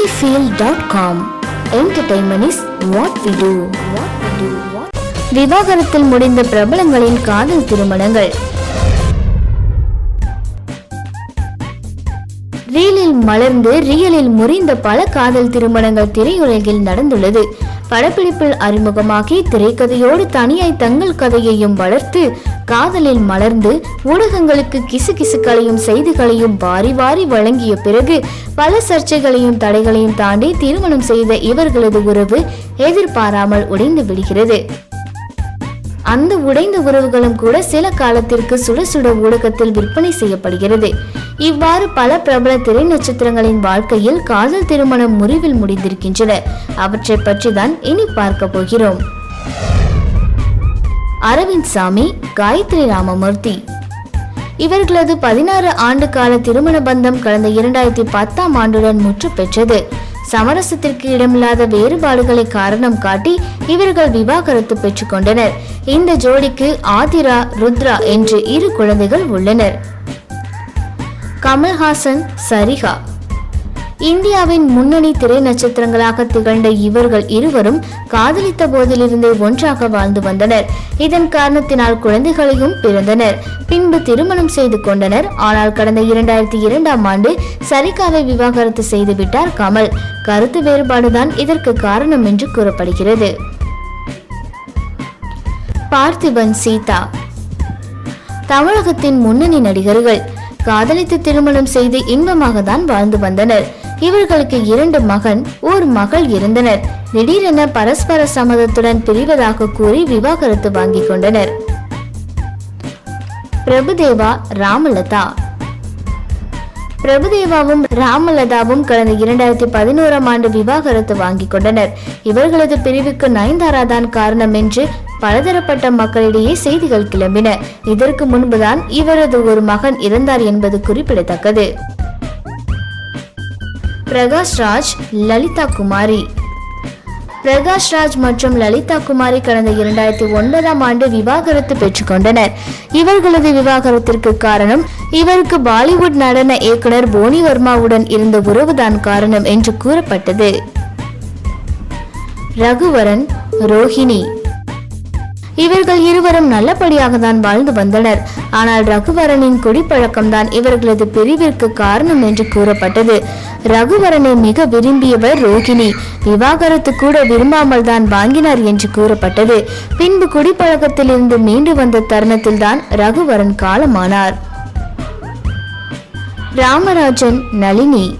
cinefield.com Entertainment is what we do. What we do. What விவாகரத்தில் முடிந்த பிரபலங்களின் காதல் திருமணங்கள் மலர்ந்து ரியலில் முறிந்த பல காதல் திருமணங்கள் திரையுலகில் நடந்துள்ளது. படப்பிடிப்பில் அறிமுகமாகி திரைக்கதையோடு தனியாய் தங்கள் கதையையும் வளர்த்து காதலில் மலர்ந்து ஊடகங்களுக்கு கிசுகிசுக்களையும் செய்திகளையும் வாரி வாரி வழங்கிய பிறகு பல சர்ச்சைகளையும் தடைகளையும் தாண்டி திருமணம் செய்த இவர்களது உறவு எதிர்பாராமல் உடைந்து விடுகிறது. அந்த உடைந்த உறவுகளும் கூட சில காலத்திற்கு சுட சுட ஊடகத்தில் விற்பனை செய்யப்படுகிறது. இவ்வாறு பல பிரபல திரை நட்சத்திரங்களின் வாழ்க்கையில் காதல் திருமணம் முறிவில் முடிந்திருக்கின்றன. அவற்றை பற்றி தான் இனி பார்க்க போகிறோம். அரவிந்த் சாமி காயத்ரி ராமமூர்த்தி. இவர்களது பதினாறு ஆண்டு கால திருமண பந்தம் கடந்த இரண்டாயிரத்தி பத்தாம் ஆண்டுடன் முற்று பெற்றது. சமரசத்திற்கு இடமில்லாத வேறுபாடுகளை காரணம் காட்டி இவர்கள் விவாகரத்து பெற்றுக்கொண்டனர். இந்த ஜோடிக்கு ஆதிரா ருத்ரா என்று இரு குழந்தைகள் உள்ளனர். கமல்ஹாசன் சரிகா. இந்தியாவின் முன்னணி திரை நட்சத்திரங்களாக திகழ்ந்த இவர்கள் இருவரும் காதலித்த போதிலிருந்தே ஒன்றாக வாழ்ந்து வந்தனர். இதன் காரணத்தினால் குழந்தைகளையும் பிறந்தனர். பின்பு திருமணம் செய்து கொண்டனர். ஆனால் கடந்த இரண்டாயிரத்தி இரண்டாம் ஆண்டு சரிகாவை விவாகரத்து செய்துவிட்டார் கமல். கருத்து வேறுபாடுதான் இதற்கு காரணம் என்று கூறப்படுகிறது. பார்த்திபன் சீதா. தமிழகத்தின் முன்னணி நடிகர்கள் காதலித்து திருமணம் செய்து இன்பமாக தான் வாழ்ந்து வந்தனர். இவர்களுக்கு இரண்டு மகன் ஒரு மகள் இருந்தனர். திடீரென பரஸ்பர சம்மதத்துடன் பிரிவதாக கூறி விவாகரத்து வாங்கிக் கொண்டனர். பிரபுதேவா ராமலதா. பிரபுதேவாவும் ராமலதாவும் கடந்த இரண்டாயிரத்தி பதினோராம் ஆண்டு விவாகரத்து வாங்கிக் கொண்டனர். இவர்களது பிரிவுக்கு நயன்தாரா தான் காரணம் என்று பலதரப்பட்ட மக்களிடையே செய்திகள் கிளம்பின. இதற்கு முன்புதான் இவரது ஒரு மகன் இறந்தார் என்பது குறிப்பிடத்தக்கது. பிரகாஷ் ராஜ் லலிதா குமாரி. பிரகாஷ் ராஜ் மற்றும் லலிதா குமாரி கடந்த இரண்டாயிரத்தி ஒன்பதாம் ஆண்டு விவாகரத்து பெற்றுக்கொண்டனர். இவர்களது விவாகரத்திற்கு காரணம் இவருக்கு பாலிவுட் நடன இயக்குனர் போனி வர்மாவுடன் இருந்த உறவுதான் காரணம் என்று கூறப்பட்டது. ரகுவரன் ரோஹிணி. இவர்கள் இருவரும் நல்லபடியாக தான் வாழ்ந்து வந்தனர். ஆனால் ரகுவரனின் குடிப்பழக்கம்தான் இவர்களது பிரிவிற்கு காரணம் என்று கூறப்பட்டது. ரகுவரனை மிக விரும்பியவர் ரோகிணி. விவாகரத்து கூட விரும்பாமல் தான் வாங்கினார் என்று கூறப்பட்டது. பின்பு குடிப்பழக்கத்திலிருந்து மீண்டு வந்த தருணத்தில் தான் ரகுவரன் காலமானார். ராமராஜன் நளினி.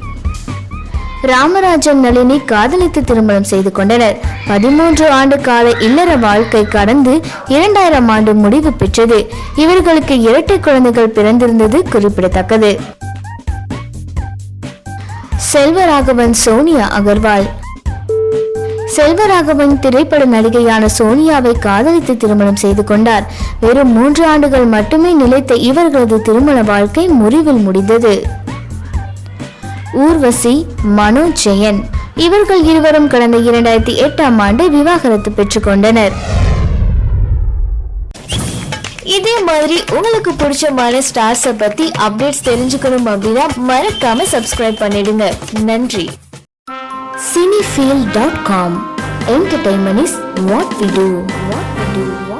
ராமராஜன் நளினி காதலித்து திருமணம் செய்து கொண்டனர். பதிமூன்று ஆண்டு கால இல்லற வாழ்க்கை கடந்து இரண்டாயிரம் ஆண்டு முடிவு பெற்றது. இவர்களுக்கு இரட்டை குழந்தைகள் பிறந்திருந்தது குறிப்பிடத்தக்கது. செல்வராகவன் சோனியா அகர்வால். செல்வராகவன் திரைப்பட நடிகையான சோனியாவை காதலித்து திருமணம் செய்து கொண்டார். வெறும் மூன்று ஆண்டுகள் மட்டுமே நிலைத்த இவர்களது திருமண வாழ்க்கை முறிவில் முடிந்தது. ஊர்வசி மனு ஜெயன். இவர்கள் இருவரும் கடந்த இரண்டாயிரத்தி எட்டாம் ஆண்டு விவாகரத்து பெற்றுக்கொண்டனர். இதே மாதிரி உங்களுக்கு பிடிச்சமான ஸ்டார்ஸை பத்தி அப்டேட்ஸ் தெரிஞ்சுக்கணும் அப்படின்னா மறக்காம சப்ஸ்கிரைப் பண்ணிடுங்க. நன்றி. Cinefeel dot com entertainment is what we do what we do